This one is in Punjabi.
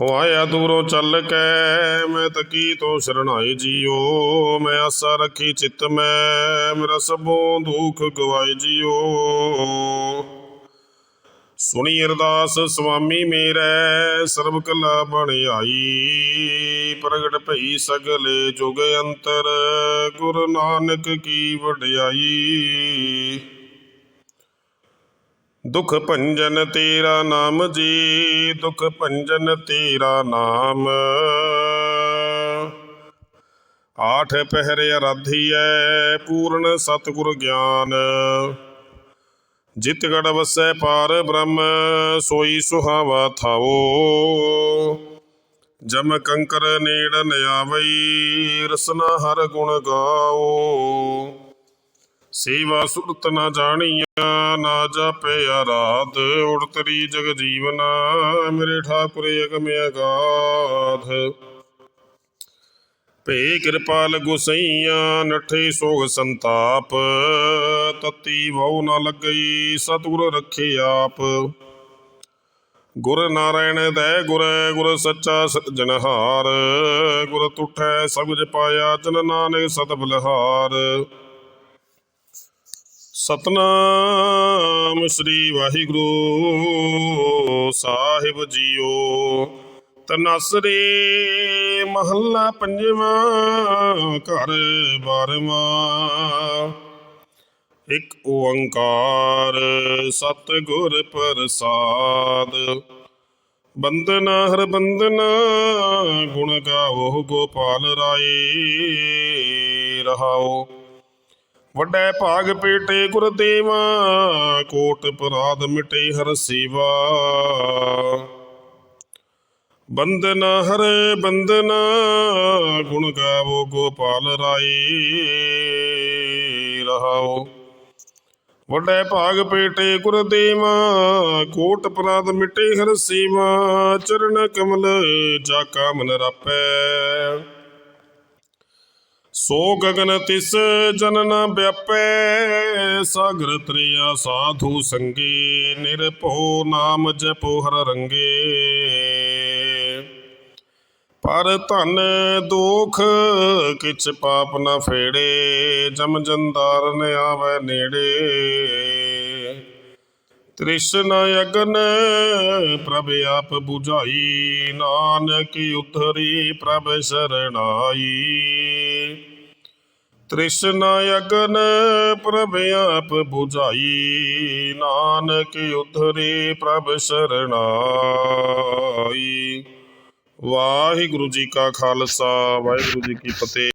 ਹੋਇਆ ਦੂਰੋਂ ਚੱਲ ਕੇ, ਮੈਂ ਤਕੀ ਤੋ ਸ਼ਰਣਾਏ ਜੀਓ? ਮੈਂ ਆਸਾ ਰੱਖੀ ਚਿੱਤ ਮੈਂ, ਮੇਰਾ ਸਭੋਂ ਦੁੱਖ ਗਵਾਈ ਜੀਓ। ਸੁਣੀ ਅਰਦਾਸ, ਸੁਆਮੀ ਮੇਰੇ ਸਰਬ ਕਲਾ ਬਣ ਆਈ। ਪ੍ਰਗਟ ਭਈ ਸਗਲੇ ਜੁਗ ਅੰਤਰ, ਗੁਰੂ ਨਾਨਕ ਕੀ ਵਡਿਆਈ। ਦੁਖ ਭੰਜਨ ਤੇਰਾ ਨਾਮ ਜੀ, ਦੁਖ ਭੰਜਨ ਤੇਰਾ ਨਾਮ। ਆਠ ਪਹਿਰ ਅਰਾਧੀਐ, ਪੂਰਨ ਸਤਿਗੁਰ ਗਿਆਨ। ਜਿਤ ਗੜ ਵਸੈ ਪਾਰ ਬ੍ਰਹਮ, ਸੋਈ ਸੁਹਾਵਾ ਥਾਓ। ਜਮ ਕੰਕਰ ਨੇੜ ਨ ਆਵਈ, ਰਸਨਾ ਹਰ ਗੁਣ ਗਾਓ। ਸੇਵਾ ਸੁਰਤ ਨਾ ਜਾਣੀਆ, ਨਾ ਜਾਪੇ ਆਰਾਧ, ਉੜਤਰੀ ਜਗ ਜੀਵਨਾ, ਮੇਰੇ ਠਾਕੁਰੇ ਅਗਮ ਅਗਾਧ। ਭੇ ਕਿਰਪਾਲ ਗੁਸਈਆ ਨਠੇ ਸੋਗ ਸੰਤਾਪ, ਤਤੀ ਵਉ ਨ ਲੱਗਈ, ਸਤਿਗੁਰ ਰੱਖੇ ਆਪ। ਗੁਰ ਨਾਰਾਇਣ ਦੈ ਗੁਰ ਗੁਰ ਸੱਚਾ ਸਿਰਜਣਹਾਰ ਗੁਰ ਤੁਠੈ ਸਬਜ ਪਾਇਆ ਜਨ ਨਾਨਕ ਸਤ ਬਲਹਾਰ ਸਤਨਾਮ ਸ੍ਰੀ ਵਾਹਿਗੁਰੂ ਸਾਹਿਬ ਜੀਓ। ਤਨਸਰੇ ਮਹੱਲਾ ਪੰਜਵਾਂ, ਘਰ ਬਾਰਵਾਂ। ਇੱਕ ਓੰਕਾਰ ਸਤਿਗੁਰ ਪ੍ਰਸਾਦ। ਬੰਦਨਾ ਹਰ ਬੰਦਨਾ ਗੁਣ ਗਾਵੋ ਗੋਪਾਲ ਰਾਏ, ਰਹਾਓ। ਵੱਡੇ ਭਾਗ ਪੇਟੇ ਗੁਰ ਦੇਵਾ ਕੋਟ ਪਰਾਧ ਮਿਟੇ ਹਰ ਸੇਵਾ। ਬੰਦਨਾ ਹਰੇ ਬੰਦਨਾ ਗੁਣ ਗਾਵੋ ਗੋਪਾਲ ਰਾਏ, ਰਹਾਓ। ਵੱਡੇ ਭਾਗ ਪੇਟੇ ਗੁਰ ਦੇਵਾ ਕੋਟ ਪਰਾਧ ਮਿਟੇ ਹਰ ਸੇਵਾ, ਚਰਨ ਕਮਲ ਜਾ ਕਾ ਮਨ ਰਾਪੈ। ਸੋ ਗਗਨ ਤਿਸ ਜਨ ਵਿਆਪੈ, ਸਾਗਰ ਤ੍ਰਿਆ ਸਾਧੂ ਸੰਗੇ, ਨਿਰਭਉ ਨਾਮ ਜਪੋ ਹਰ ਰੰਗੇ। ਪਰ ਧਨ ਦੁਖ ਕਿਛ ਪਾਪ ਨ ਫੇੜੇ, ਜਮ ਜੰਦਾਰ ਨ ਆਵੈ ਨੇੜੇ। ਤ੍ਰਿਸ਼ਨ ਅਗਨ, ਪ੍ਰਭ ਆਪ 부ਝਾਈ ਨਾਨਕ ਉਤਰੀ, ਪ੍ਰਭ ਸਰਣਾਈ। ਤ੍ਰਿਸ਼ਨ ਅਗਨ, ਪ੍ਰਭ ਆਪ 부ਝਾਈ ਨਾਨਕ ਉਤਰੀ, ਪ੍ਰਭ ਸਰਣਾਈ। ਵਾਹਿਗੁਰੂ ਜੀ ਕਾ ਖਾਲਸਾ, ਵਾਹਿਗੁਰੂ ਜੀ ਕੀ ਫਤਿਹ।